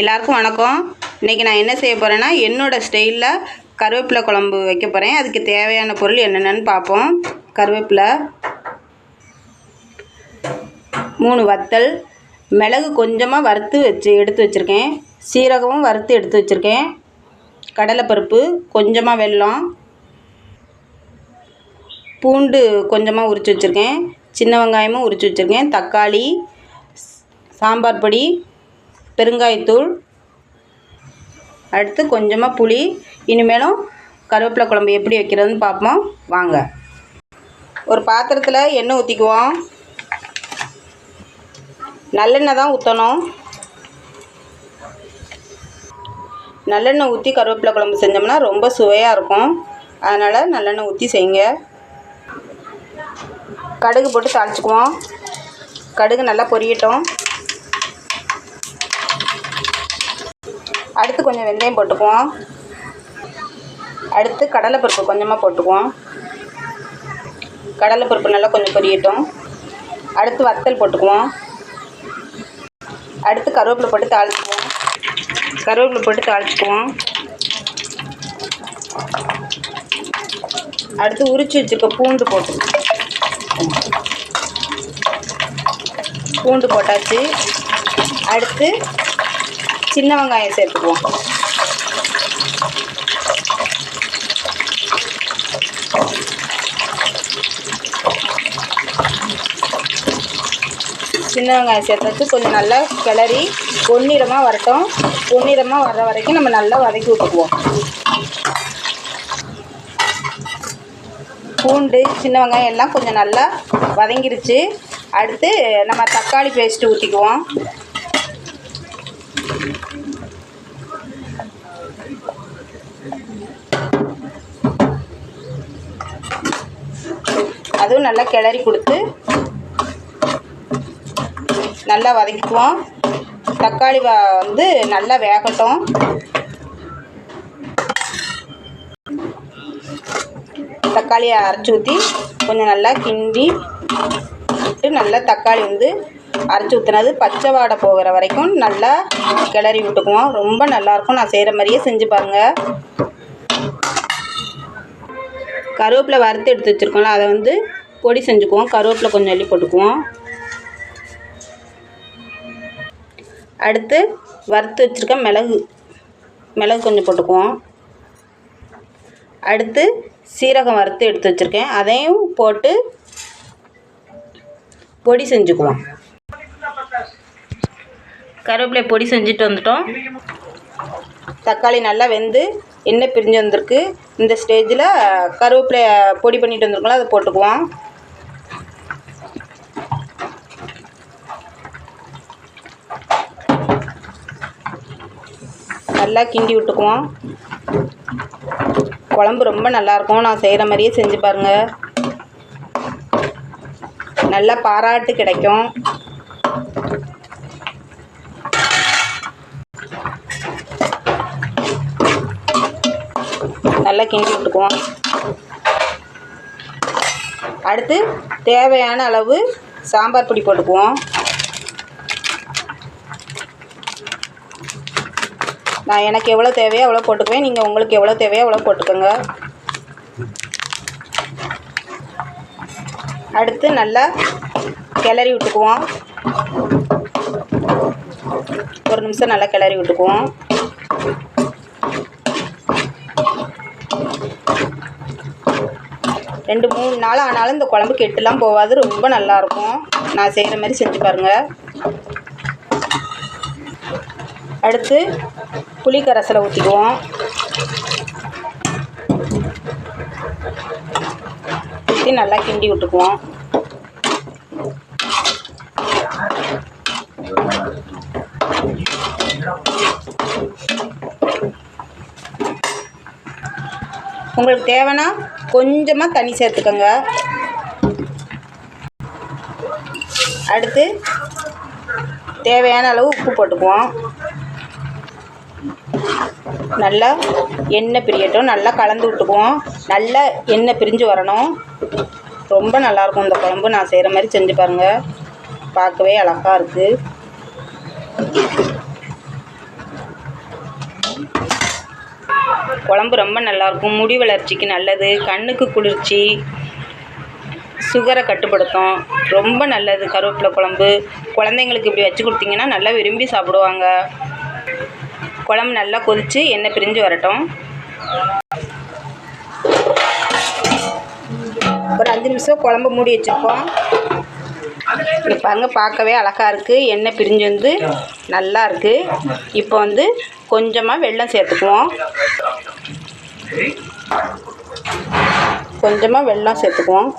எல்லாருக்கும் வணக்கம். இன்றைக்கி நான் என்ன செய்ய போகிறேன்னா என்னோடய ஸ்டைலில் கருவேப்பிலை குழம்பு வைக்க போகிறேன் அதுக்கு தேவையான பொருள் என்னென்னு பார்ப்போம். கருவேப்பிலை மூணு வத்தல் மிளகு கொஞ்சமாக வறுத்து வச்சு எடுத்து வச்சுருக்கேன். சீரகமும் வறுத்து எடுத்து வச்சுருக்கேன். கடலைப்பருப்பு கொஞ்சமாக வெல்லம் பூண்டு கொஞ்சமாக உரித்து வச்சுருக்கேன். சின்ன வெங்காயமும் உரித்து வச்சுருக்கேன். தக்காளி சாம்பார் பொடி பெருங்காயத்தூள் அடுத்து கொஞ்சமாக புளி இனிமேலும் கருவேப்பிலை குழம்பு எப்படி வைக்கிறதுன்னு பார்ப்போம். வாங்க. ஒரு பாத்திரத்தில் எண்ணெய் ஊற்றிக்குவோம் நல்லெண்ணெய் தான் ஊற்றணும் நல்லெண்ணெய் ஊற்றி கருவேப்பிலை குழம்பு செஞ்சோம்னா ரொம்ப சுவையாக இருக்கும். அதனால் நல்லெண்ணெய் ஊற்றி செய்யுங்க. கடுகு போட்டு தாளிச்சுக்குவோம். கடுகு நல்லா பொரியட்டும் அடுத்து கொஞ்சம் வெந்தயம் போட்டுக்குவோம். அடுத்து கடலைப்பருப்பு கொஞ்சமாக போட்டுக்குவோம். கடலைப்பருப்பு நல்லா கொஞ்சம் பொரியட்டும். அடுத்து வத்தல் போட்டுக்குவோம். அடுத்து கருவேப்பிலை போட்டு தாளிச்சுக்குவோம். கருவேப்பிலை போட்டு தாளிச்சுக்குவோம். அடுத்து உரிச்சு வச்சுருக்க பூண்டு போட்டு பூண்டு போட்டாச்சு. அடுத்து சின்ன வெங்காயம் சேர்த்துக்குவோம். சின்ன வெங்காயம் சேர்த்தாச்சு கொஞ்சம் நல்லா கிளறி பொன்னிறமாக வரட்டும். பொன்னிறமாக வர்ற வரைக்கும் நம்ம நல்லா வதக்கி விட்டுக்குவோம். பூண்டு சின்ன வெங்காயம் எல்லாம் கொஞ்சம் நல்லா வதங்கிருச்சு. அடுத்து நம்ம தக்காளி பேஸ்ட்டு ஊற்றிக்குவோம் அதுவும் நல்லா கிளறி கொடுத்து நல்லா வதக்கிக்குவோம். தக்காளி வந்து நல்லா வேகட்டும். தக்காளியை அரைச்சி ஊற்றி கொஞ்சம் நல்லா கிண்டி விட்டு நல்லா தக்காளி வந்து அரைச்சி ஊற்றுனது பச்சை வாடை போகிற வரைக்கும் நல்லா கிளறி விட்டுக்குவோம். ரொம்ப நல்லாயிருக்கும் நான் செய்கிற மாதிரியே செஞ்சு பாருங்கள் கருவேப்பிலை வறுத்து எடுத்து வச்சுருக்கோம்ல அதை வந்து பொடி செஞ்சுக்குவோம். கருவேப்பிலை கொஞ்சம் அள்ளி போட்டுக்குவோம். அடுத்து வறுத்து வச்சுருக்க மிளகு மிளகு கொஞ்சம் போட்டுக்குவோம். அடுத்து சீரகம் வறுத்து எடுத்து வச்சுருக்கேன். அதையும் போட்டு பொடி செஞ்சுக்குவோம். கருவேப்பிலை பொடி செஞ்சுட்டு வந்துட்டோம். தக்காளி நல்லா வெந்து எண்ணெய் பிரிஞ்சு வந்திருக்கு. இந்த ஸ்டேஜில் கருவேப்பிலை பொடி பண்ணிட்டு வந்திருக்கோம்ல அதை போட்டுக்குவோம். நல்லா கிண்டி விட்டுக்குவோம். குழம்பு ரொம்ப நல்லாயிருக்கும் நான் செய்கிற மாதிரியே செஞ்சு பாருங்கள் நல்லா பாராட்டு கிடைக்கும். நல்லா கிண்டி விட்டுக்குவோம். அடுத்து தேவையான அளவு சாம்பார் பொடி போட்டுக்குவோம். நான் எனக்கு எவ்வளோ தேவையோ அவ்வளோ போட்டுக்குவேன். நீங்கள் உங்களுக்கு எவ்வளோ தேவையோ அவ்வளோ போட்டுக்கோங்க. அடுத்து நல்லா கிளறி விட்டுக்குவோம். ஒரு நிமிஷம் நல்லா கிளறி விட்டுக்குவோம். ரெண்டு மூணு நாள் ஆனாலும் இந்த குழம்பு கெட்டுலாம் போகாது. ரொம்ப நல்லாயிருக்கும். நான் செய்கிற மாதிரி செஞ்சு பாருங்கள் அடுத்து புளி கரைசலை ஊற்றிக்குவோம். ஊற்றி நல்லா கிண்டி விட்டுக்குவோம். உங்களுக்கு தேவைன்னா கொஞ்சமாக தண்ணி சேர்த்துக்கோங்க. அடுத்து தேவையான அளவு உப்பு போட்டுக்குவோம். நல்லா எண்ணெய் பிரியட்டும். நல்லா கலந்து விட்டுக்குவோம். நல்லா எண்ணெய் பிரிஞ்சு வரணும். ரொம்ப நல்லாயிருக்கும் இந்த குழம்பு. நான் செய்கிற மாதிரி செஞ்சு பாருங்கள் பார்க்கவே அழகாக இருக்குது குழம்பு ரொம்ப நல்லாயிருக்கும். முடி வளர்ச்சிக்கு நல்லது. கண்ணுக்கு குளிர்ச்சி. சுகரை கட்டுப்படுத்தும். ரொம்ப நல்லது கருவேப்பிலை குழம்பு. குழந்தைங்களுக்கு இப்படி வச்சு கொடுத்தீங்கன்னா நல்லா விரும்பி சாப்பிடுவாங்க. குழம்பு நல்லா கொதித்து எண்ணெய் பிரிஞ்சு வரட்டும். ஒரு அஞ்சு நிமிஷம் குழம்பு மூடி வச்சுருப்போம் இது பாருங்க பார்க்கவே அழகாக இருக்குது எண்ணெய் பிரிஞ்சு வந்து நல்லா இருக்குது இப்போ வந்து கொஞ்சமாக வெள்ளம் சேர்த்துக்குவோம். கொஞ்சமாக வெள்ளம் சேர்த்துக்குவோம்.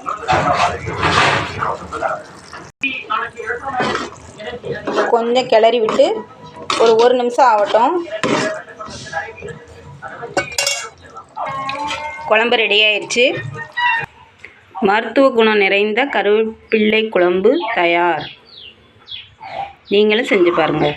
கொஞ்சம் கிளறி விட்டு ஒரு ஒரு நிமிஷம் ஆகட்டும். குழம்பு ரெடி ஆயிடுச்சு மருத்துவ குணம் நிறைந்த கருவேப்பிள்ளை குழம்பு தயார். நீங்களும் செஞ்சு பாருங்கள்